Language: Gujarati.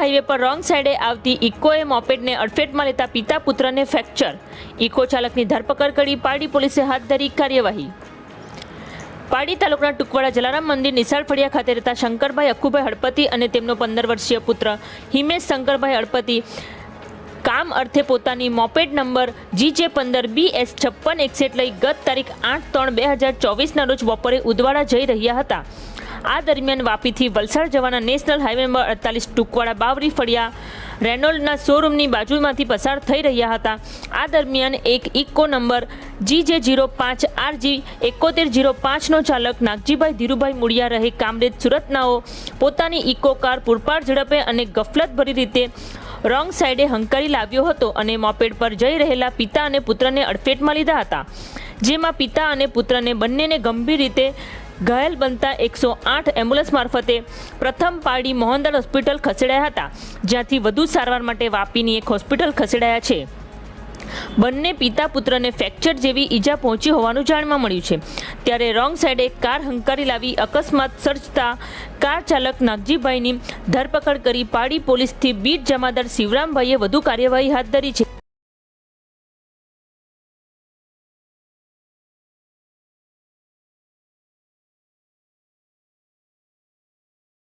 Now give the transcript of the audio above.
હાઈવે પર રોંગ સાઈડે આવતી ઇકોએ મોપેડને અડફેટમાં લેતા પિતા પુત્રને ફ્રેક્ચર. ઇકો ચાલકની ધરપકડ કરી પારડી પોલીસે હાથ ધરી કાર્યવાહી. પારડી તાલુકાના ટુકવાડા જલારામ મંદિર નિશાળ ફળિયા ખાતે રહેતા શંકરભાઈ અખુભાઈ હળપતિ અને તેમનો પંદર વર્ષીય પુત્ર હિમેશ શંકરભાઈ હળપતિ કામ અર્થે પોતાની મોપેડ નંબર જી જે પંદર બી એસ છપ્પન એકસઠ લઈ ગત તારીખ આઠ ત્રણ બે હજાર ચોવીસના રોજ બપોરે ઉદવાડા જઈ રહ્યા હતા. આ દરમિયાન વાપીથી વલસાડ જવાના નેશનલ હાઈવે નંબર અડતાલીસ ટુકવાડા બાવરી ફળિયા રેનોલ્ડના શોરૂમની બાજુમાંથી પસાર થઈ રહ્યા હતા. આ દરમિયાન એક ઇકો નંબર જી જે જીરો પાંચ આર જી એકોતેર જીરો પાંચનો ચાલક નાગજીભાઈ ધીરુભાઈ મુડિયા રહે કામરેજ સુરતનાઓ પોતાની ઇકો કાર પૂરપાડ ઝડપે અને ગફલતભરી રીતે રોંગ સાઈડે હંકારી લાવ્યો હતો અને મોપેડ પર જઈ રહેલા પિતા અને પુત્રને અડફેટમાં લીધા હતા. જેમાં પિતા અને પુત્રને બંનેને ગંભીર રીતે ઘાયલ બનતા એકસો આઠ એમ્બ્યુલન્સ મારફતે પ્રથમ પારડી મોહનદાર હોસ્પિટલ ખસેડાયા હતા, જ્યાંથી વધુ સારવાર માટે વાપીની એક હોસ્પિટલ ખસેડાયા છે. બંને પિતા પુત્રને ફ્રેક્ચર જેવી ઈજા પહોંચી હોવાનું જાણવા મળ્યું છે. ત્યારે રોંગ સાઈડે કાર હંકારી લાવી અકસ્માત સર્જતા કાર ચાલક નાગજીભાઈની ધરપકડ કરી પાડી પોલીસથી બીટ જમાદાર શિવરામભાઈએ વધુ કાર્યવાહી હાથ ધરી છે.